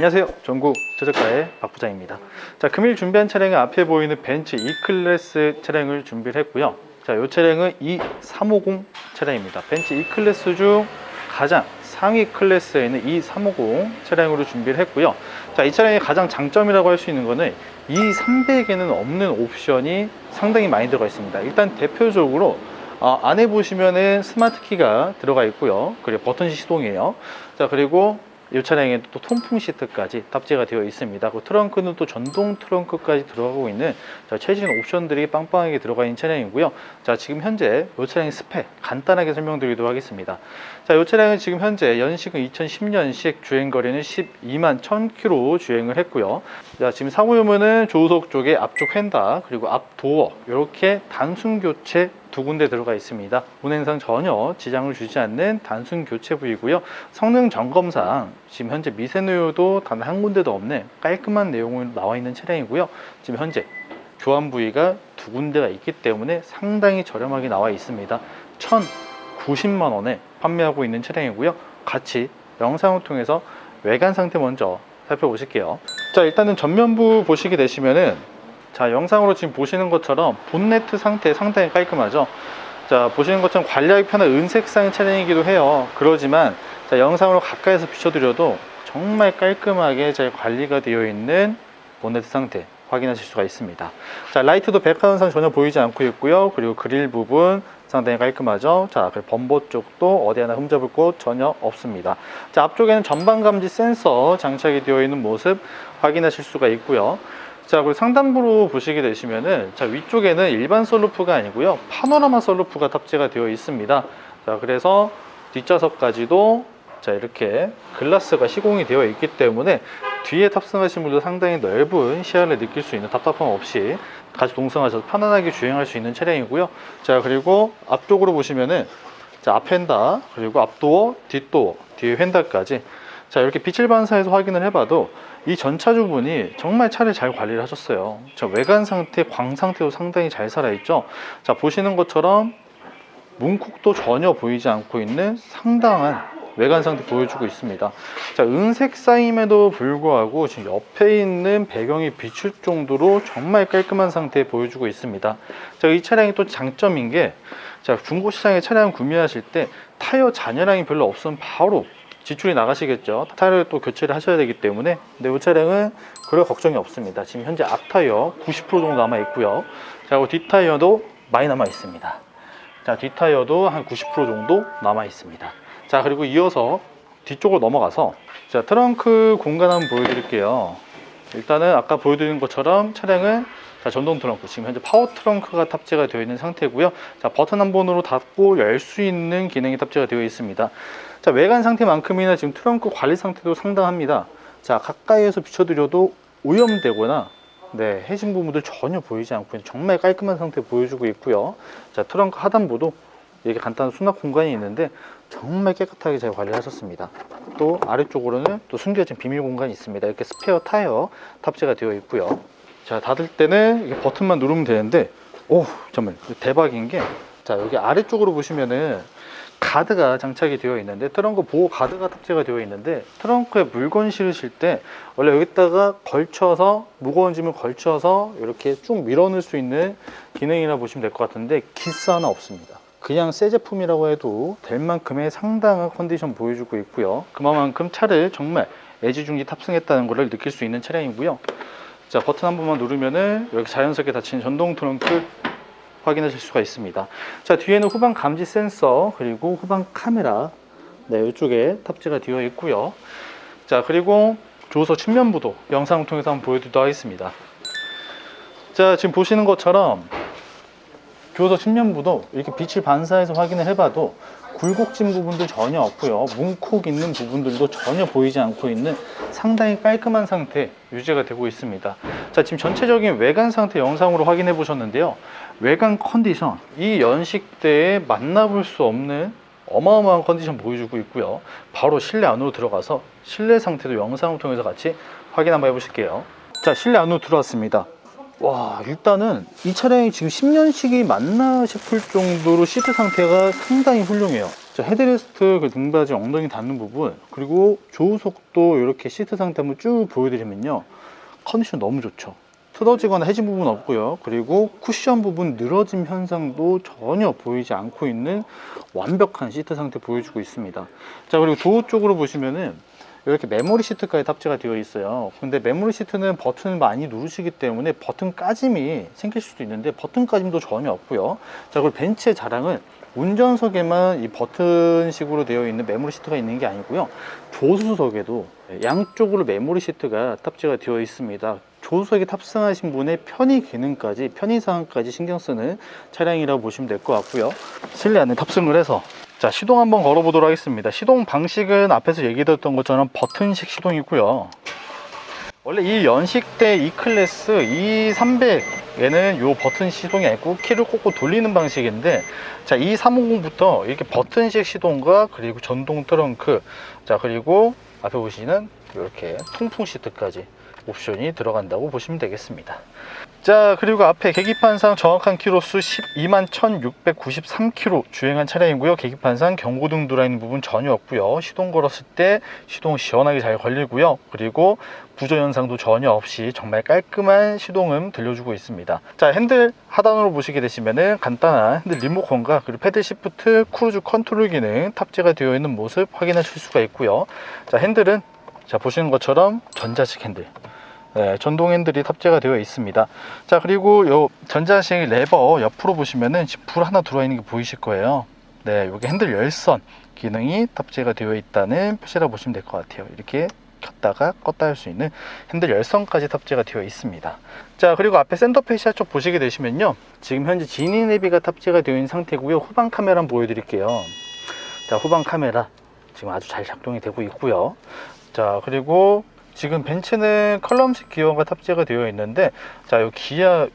안녕하세요. 전국 저작가의 박 부장입니다. 자, 금일 준비한 차량은 앞에 보이는 벤츠 E-클래스 차량을 준비를 했고요. 자, 이 차량은 E350 차량입니다. 벤츠 E-클래스 중 가장 상위 클래스에 있는 E350 차량으로 준비를 했고요. 자, 이 차량의 가장 장점이라고 할 수 있는 거는 E300에는 없는 옵션이 상당히 많이 들어가 있습니다. 일단 대표적으로 어, 안에 보시면은 스마트 키가 들어가 있고요. 그리고 버튼 시동이에요. 자, 그리고 이 차량에 또 통풍 시트까지 탑재가 되어 있습니다. 그 트렁크는 또 전동 트렁크까지 들어가고 있는 자, 최신 옵션들이 빵빵하게 들어가 있는 차량이고요. 자, 지금 현재 이 차량의 스펙 간단하게 설명드리도록 하겠습니다. 자, 이 차량은 지금 현재 연식은 2010년식 주행 거리는 12만 1000km 주행을 했고요. 자, 지금 사고 유무는 조수석 쪽에 앞쪽 휀다 그리고 앞 도어 이렇게 단순 교체 두 군데 들어가 있습니다. 운행상 전혀 지장을 주지 않는 단순 교체 부위고요. 성능 점검상 지금 현재 미세누유도 단 한 군데도 없는 깔끔한 내용으로 나와 있는 차량이고요. 지금 현재 교환 부위가 두 군데가 있기 때문에 상당히 저렴하게 나와 있습니다. 1,090만 원에 판매하고 있는 차량이고요. 같이 영상을 통해서 외관 상태 먼저 살펴보실게요. 자, 일단은 전면부 보시게 되시면은 자, 영상으로 지금 보시는 것처럼 본네트 상태 상당히 깔끔하죠. 자, 보시는 것처럼 관리하기 편한 은색상 차량이기도 해요. 그러지만 자, 영상으로 가까이서 비춰드려도 정말 깔끔하게 잘 관리가 되어 있는 본네트 상태 확인하실 수가 있습니다. 자, 라이트도 백화 현상 전혀 보이지 않고 있고요. 그리고 그릴 부분 상당히 깔끔하죠. 자, 그리고 범보 쪽도 어디 하나 흠잡을 곳 전혀 없습니다. 자, 앞쪽에는 전방 감지 센서 장착이 되어 있는 모습 확인하실 수가 있고요. 자, 그리고 상단부로 보시게 되시면은 자, 위쪽에는 일반 썬루프가 아니고요. 파노라마 썬루프가 탑재가 되어 있습니다. 자, 그래서 뒷좌석까지도 자, 이렇게 글라스가 시공이 되어 있기 때문에 뒤에 탑승하신 분도 상당히 넓은 시야를 느낄 수 있는 답답함 없이 같이 동승하셔서 편안하게 주행할 수 있는 차량이고요. 자, 그리고 앞쪽으로 보시면은 자, 앞 휀다, 그리고 앞도어, 뒷도어, 뒤에 휀다까지 자, 이렇게 빛을 반사해서 확인을 해봐도 이 전차주분이 정말 차를 잘 관리를 하셨어요. 자, 외관 상태, 광 상태도 상당히 잘 살아있죠. 자, 보시는 것처럼 문콕도 전혀 보이지 않고 있는 상당한 외관 상태 보여주고 있습니다. 자, 은색 쌓임에도 불구하고 지금 옆에 있는 배경이 비출 정도로 정말 깔끔한 상태 보여주고 있습니다. 자, 이 차량이 또 장점인 게 자, 중고시장에 차량 구매하실 때 타이어 잔여량이 별로 없으면 바로 지출이 나가시겠죠. 타이어를 또 교체를 하셔야 되기 때문에. 근데 이 차량은 그럴 걱정이 없습니다. 지금 현재 앞 타이어 90% 정도 남아 있고요. 자, 그리고 뒷 타이어도 많이 남아 있습니다. 자, 뒷 타이어도 한 90% 정도 남아 있습니다. 자, 그리고 이어서 뒤쪽으로 넘어가서 자, 트렁크 공간 한번 보여드릴게요. 일단은 아까 보여드린 것처럼 차량은 자, 전동 트렁크 지금 현재 파워 트렁크가 탑재가 되어 있는 상태고요. 자, 버튼 한 번으로 닫고 열 수 있는 기능이 탑재가 되어 있습니다. 자, 외관 상태만큼이나 지금 트렁크 관리 상태도 상당합니다. 자, 가까이에서 비춰드려도 오염되거나 네, 해진 부분들 전혀 보이지 않고 정말 깔끔한 상태 보여주고 있고요. 자, 트렁크 하단부도 이렇게 간단한 수납 공간이 있는데 정말 깨끗하게 잘 관리를 하셨습니다. 또 아래쪽으로는 또 숨겨진 비밀 공간이 있습니다. 이렇게 스페어 타이어 탑재가 되어 있고요. 자, 닫을 때는 버튼만 누르면 되는데, 오, 정말 대박인 게, 자, 여기 아래쪽으로 보시면은 가드가 장착이 되어 있는데, 트렁크 보호 가드가 탑재가 되어 있는데, 트렁크에 물건 실으실 때, 원래 여기다가 걸쳐서, 무거운 짐을 걸쳐서 이렇게 쭉 밀어넣을 수 있는 기능이라 보시면 될 것 같은데, 기스 하나 없습니다. 그냥 새 제품이라고 해도 될 만큼의 상당한 컨디션 보여주고 있고요. 그만큼 차를 정말 애지중지 탑승했다는 것을 느낄 수 있는 차량이고요. 자 버튼 한 번만 누르면은 이렇게 자연스럽게 닫히는 전동 트렁크 확인하실 수가 있습니다. 자 뒤에는 후방 감지 센서 그리고 후방 카메라 네 이쪽에 탑재가 되어 있고요. 자 그리고 조서 측면부도 영상을 통해서 한번 보여드리도록 하겠습니다. 자 지금 보시는 것처럼 교서 측면부도 이렇게 빛을 반사해서 확인을 해봐도 굴곡진 부분도 전혀 없고요. 문콕 있는 부분들도 전혀 보이지 않고 있는 상당히 깔끔한 상태 유지가 되고 있습니다. 자, 지금 전체적인 외관 상태 영상으로 확인해 보셨는데요. 외관 컨디션, 이 연식대에 만나볼 수 없는 어마어마한 컨디션 보여주고 있고요. 바로 실내 안으로 들어가서 실내 상태도 영상을 통해서 같이 확인 한번 해보실게요. 자, 실내 안으로 들어왔습니다. 와 일단은 이 차량이 지금 10년식이 맞나 싶을 정도로 시트 상태가 상당히 훌륭해요. 자, 헤드레스트 그 등받이 엉덩이 닿는 부분 그리고 조우석도 이렇게 시트 상태 한번 쭉 보여드리면요. 컨디션 너무 좋죠. 틀어지거나 해진 부분 없고요. 그리고 쿠션 부분 늘어짐 현상도 전혀 보이지 않고 있는 완벽한 시트 상태 보여주고 있습니다. 자 그리고 도어 쪽으로 보시면은 이렇게 메모리 시트까지 탑재가 되어 있어요. 근데 메모리 시트는 버튼을 많이 누르시기 때문에 버튼 까짐이 생길 수도 있는데 버튼 까짐도 전혀 없고요. 자 그리고 벤츠의 자랑은 운전석에만 이 버튼식으로 되어 있는 메모리 시트가 있는 게 아니고요. 조수석에도 양쪽으로 메모리 시트가 탑재가 되어 있습니다. 조수석에 탑승하신 분의 편의 기능까지 편의 사항까지 신경 쓰는 차량이라고 보시면 될 것 같고요. 실내 안에 탑승을 해서 자 시동 한번 걸어 보도록 하겠습니다. 시동 방식은 앞에서 얘기 드렸던 것처럼 버튼식 시동이고요. 원래 이 연식대 E 클래스 E300에는 요 버튼 시동이 아니고 키를 꽂고 돌리는 방식인데 자 E350부터 이렇게 버튼식 시동과 그리고 전동 트렁크 자 그리고 앞에 보시는 이렇게 통풍 시트까지 옵션이 들어간다고 보시면 되겠습니다. 자 그리고 앞에 계기판상 정확한 키로수 12만 1693km 주행한 차량이고요. 계기판상 경고등 들어있는 부분 전혀 없고요. 시동 걸었을 때 시동 시원하게 잘 걸리고요. 그리고 부조 현상도 전혀 없이 정말 깔끔한 시동음 들려주고 있습니다. 자 핸들 하단으로 보시게 되시면은 간단한 핸들 리모컨과 그리고 패드 시프트 크루즈 컨트롤 기능 탑재가 되어 있는 모습 확인하실 수가 있고요. 자 핸들은 자 보시는 것처럼 전자식 핸들 네, 전동 핸들이 탑재가 되어 있습니다. 자, 그리고 요 전자식 레버 옆으로 보시면은 불 하나 들어와 있는 게 보이실 거예요. 네, 요게 핸들 열선 기능이 탑재가 되어 있다는 표시라고 보시면 될 것 같아요. 이렇게 켰다가 껐다 할 수 있는 핸들 열선까지 탑재가 되어 있습니다. 자, 그리고 앞에 센터 페시아 쪽 보시게 되시면요. 지금 현재 지니 내비가 탑재가 되어 있는 상태고요. 후방 카메라 한번 보여드릴게요. 자, 후방 카메라 지금 아주 잘 작동이 되고 있고요. 자, 그리고 지금 벤츠는 컬럼식 기어가 탑재가 되어 있는데 자, 요 기아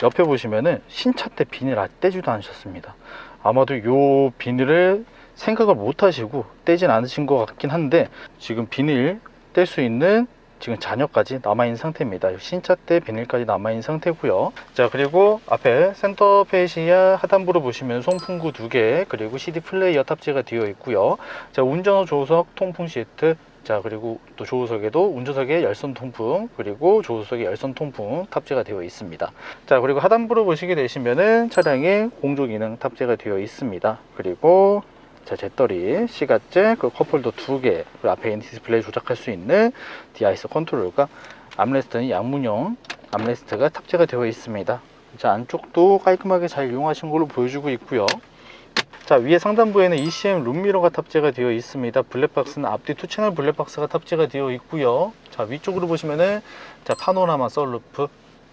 옆에 보시면은 신차 때 비닐 아직 떼지도 않으셨습니다. 아마도 요 비닐을 생각을 못 하시고 떼진 않으신 것 같긴 한데 지금 비닐 뗄 수 있는 지금 잔여까지 남아있는 상태입니다. 신차 때 비닐까지 남아있는 상태고요. 자 그리고 앞에 센터 페시아 하단부로 보시면 송풍구 두개 그리고 CD 플레이어 탑재가 되어 있고요. 자 운전석 조수석 통풍 시트 자 그리고 또 조수석에도 운전석에 열선 통풍 그리고 조수석에 열선 통풍 탑재가 되어 있습니다. 자 그리고 하단부로 보시게 되시면은 차량에 공조 기능 탑재가 되어 있습니다. 그리고 자 제떨이 시가제 그 컵홀더 두개 그리고 앞에 있는 디스플레이 조작할 수 있는 디아이스 컨트롤과 암레스트는 양문형 암레스트가 탑재가 되어 있습니다. 자 안쪽도 깔끔하게 잘 이용하신 걸로 보여주고 있고요. 자 위에 상단부에는 ECM 룸미러가 탑재가 되어 있습니다. 블랙박스는 앞뒤 투 채널 블랙박스가 탑재가 되어 있고요. 자 위쪽으로 보시면은 자 파노라마 썰루프.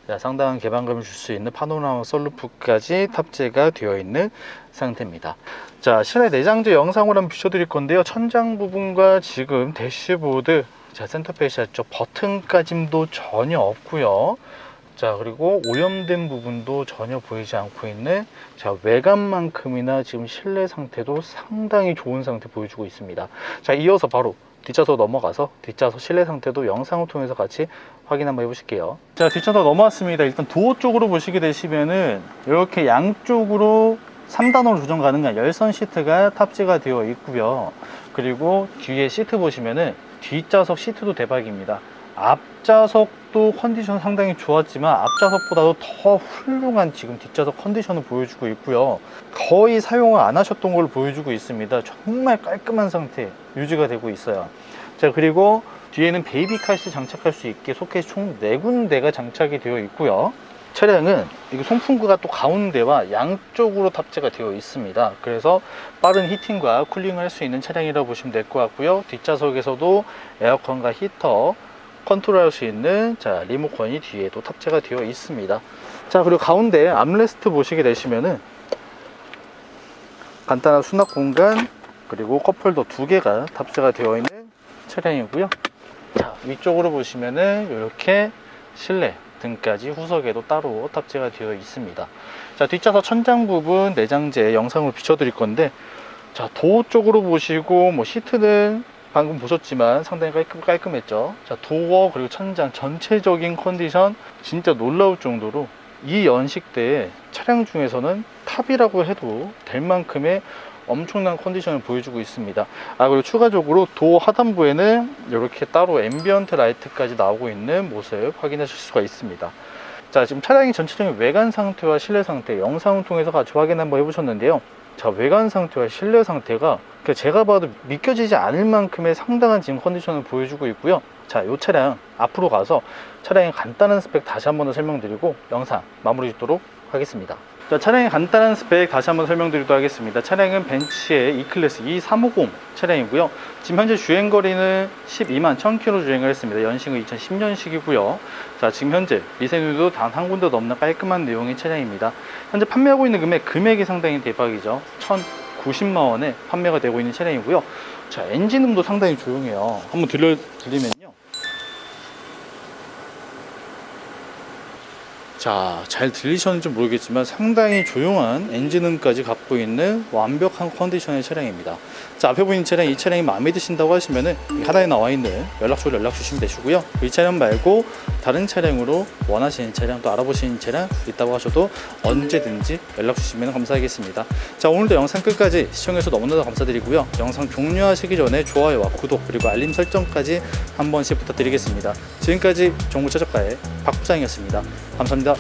자, 상당한 개방감을 줄 수 있는 파노라마 썰루프까지 탑재가 되어 있는 상태입니다. 자 실내 내장재 영상으로 한번 비춰드릴 건데요. 천장 부분과 지금 대시보드 자 센터페시아 쪽 버튼까짐도 전혀 없고요 자 그리고 오염된 부분도 전혀 보이지 않고 있는 자 외관만큼이나 지금 실내 상태도 상당히 좋은 상태 보여주고 있습니다. 자 이어서 바로 뒷좌석 넘어가서 뒷좌석 실내 상태도 영상을 통해서 같이 확인 한번 해보실게요. 자 뒷좌석 넘어왔습니다. 일단 도어 쪽으로 보시게 되시면은 이렇게 양쪽으로 3단으로 조정 가능한 열선 시트가 탑재가 되어 있고요. 그리고 뒤에 시트 보시면은 뒷좌석 시트도 대박입니다. 앞좌석 도 컨디션 상당히 좋았지만 앞좌석보다도 더 훌륭한 지금 뒷좌석 컨디션을 보여주고 있고요. 거의 사용을 안 하셨던 걸 보여주고 있습니다. 정말 깔끔한 상태 유지가 되고 있어요. 자 그리고 뒤에는 베이비 카 시트 장착할 수 있게 소켓 총 4군데가 장착이 되어 있고요. 차량은 송풍구가 또 가운데와 양쪽으로 탑재가 되어 있습니다. 그래서 빠른 히팅과 쿨링을 할 수 있는 차량이라고 보시면 될 것 같고요. 뒷좌석에서도 에어컨과 히터 컨트롤할 수 있는 자 리모컨이 뒤에도 탑재가 되어 있습니다. 자 그리고 가운데 암레스트 보시게 되시면은 간단한 수납 공간 그리고 컵홀더 두 개가 탑재가 되어 있는 차량이고요. 자 위쪽으로 보시면은 이렇게 실내 등까지 후석에도 따로 탑재가 되어 있습니다. 자 뒷좌석 천장 부분 내장재 영상으로 비춰드릴 건데 자 도어 쪽으로 보시고 뭐 시트는 방금 보셨지만 상당히 깔끔, 깔끔했죠. 자, 도어 그리고 천장 전체적인 컨디션 진짜 놀라울 정도로 이 연식대의 차량 중에서는 탑이라고 해도 될 만큼의 엄청난 컨디션을 보여주고 있습니다. 아 그리고 추가적으로 도어 하단부에는 이렇게 따로 앰비언트 라이트까지 나오고 있는 모습 확인하실 수가 있습니다. 자 지금 차량의 전체적인 외관 상태와 실내 상태 영상을 통해서 같이 확인 한번 해보셨는데요. 자 외관 상태와 실내 상태가 그 제가 봐도 믿겨지지 않을 만큼의 상당한 지금 컨디션을 보여주고 있고요. 자, 이 차량 앞으로 가서 차량의 간단한 스펙 다시 한 번 더 설명드리고 영상 마무리 짓도록 하겠습니다. 자, 차량의 간단한 스펙 다시 한번 설명드리도록 하겠습니다. 차량은 벤츠의 E클래스 E350 차량이고요. 지금 현재 주행거리는 12만 1000km 주행을 했습니다. 연식은 2010년식이고요. 자, 지금 현재 미세누도 단 한 군데도 없는 깔끔한 내용의 차량입니다. 현재 판매하고 있는 금액, 금액이 상당히 대박이죠. 1090만 원에 판매가 되고 있는 차량이고요. 자, 엔진음도 상당히 조용해요. 한번 들려 드리면요. 자, 잘 들리셨는지 모르겠지만 상당히 조용한 엔진음까지 갖고 있는 완벽한 컨디션의 차량입니다. 자, 앞에 보이는 차량, 이 차량이 마음에 드신다고 하시면은 이 하단에 나와 있는 연락처로 연락 주시면 되시고요. 이 차량 말고 다른 차량으로 원하시는 차량 또 알아보시는 차량 있다고 하셔도 언제든지 연락 주시면 감사하겠습니다. 자, 오늘도 영상 끝까지 시청해주셔서 너무나도 감사드리고요. 영상 종료하시기 전에 좋아요와 구독 그리고 알림 설정까지 한 번씩 부탁드리겠습니다. 지금까지 정보 최저가의 박 부장이었습니다. 감사합니다.